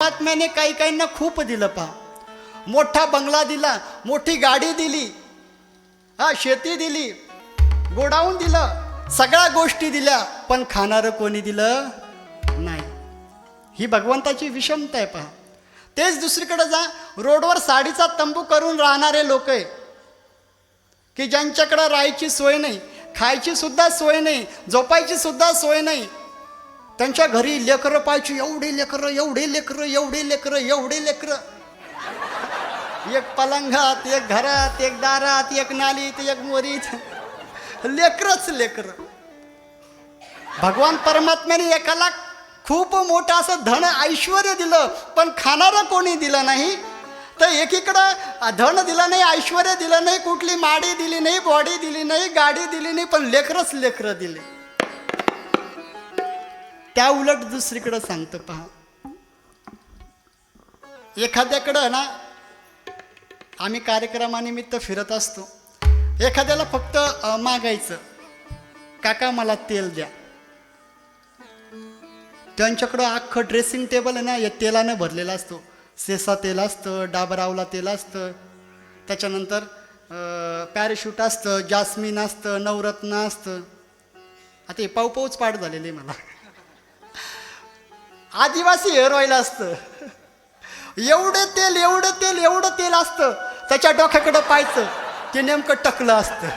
परमात्म्याने काही काहींना खूप दिलं पहा. मोठा बंगला दिला मोठी गाडी दिली हा शेती दिली गोडाऊन दिलं सगळ्या गोष्टी दिल्या पण खाणारं कोणी दिलं नाही. ही भगवंताची विषमता आहे पहा. तेच दुसरीकडे जा रोडवर साडीचा तंबू करून राहणारे लोक आहे. की ज्यांच्याकडं राहायची सोय नाही खायची सुद्धा सोय नाही झोपायची सुद्धा सोय नाही त्यांच्या घरी लेकरं पाहायची एवढे लेकरं एवढे लेकरं एवढे लेकरं एवढे लेकरं. एक पलंगात एक घरात एक दारात एक नालीत एक मोरीत. लेकरच लेकरं. भगवान परमात्म्याने एकाला खूप मोठं असं धन ऐश्वर दिलं पण खाणारं कोणी दिलं नाही? तर एकीकडं धन दिलं नाही ऐश्वर दिलं नाही कुठली माडी दिली नाही बॉडी दिली नाही गाडी दिली नाही पण लेकरच लेकरं दिले. त्या उलट दुसरीकडं सांगतो पहा. एखाद्याकडं ना आम्ही कार्यक्रमानिमित्त फिरत असतो. एखाद्याला फक्त मागायचं. काका मला तेल द्या. त्यांच्याकडं अख्खं ड्रेसिंग टेबल आहे ना या तेलानं भरलेला असतो. सेसा तेल असतं डाबरावला तेल असतं. त्याच्यानंतर पॅराशूट असतं जास्मिन असतं नवरत्न असतं. आता हे पाऊपाऊच पाठ झालेले मला. आदिवासी हेअर ऑइल असतं. एवढं तेल एवढं तेल एवढं तेल असतं. त्याच्या डोक्याकडं पाहायचं ते नेमकं टकलं असतं.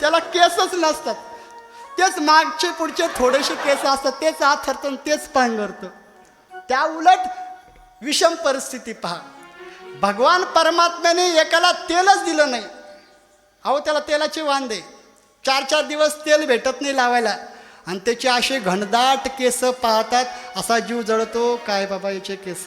त्याला केसच नसतात. तेच मागचे पुढचे थोडेसे केस असतात तेच आथरतं तेच पांघरतं. त्या उलट विषम परिस्थिती पहा. भगवान परमात्म्याने एकाला तेलच दिलं नाही. अहो त्याला तेलाचे वांदे चार चार दिवस तेल भेटत नाही लावायला. आणि त्याचे असे घनदाट केस पाहतात असा जीव जळतो. काय बाबा याचे केस?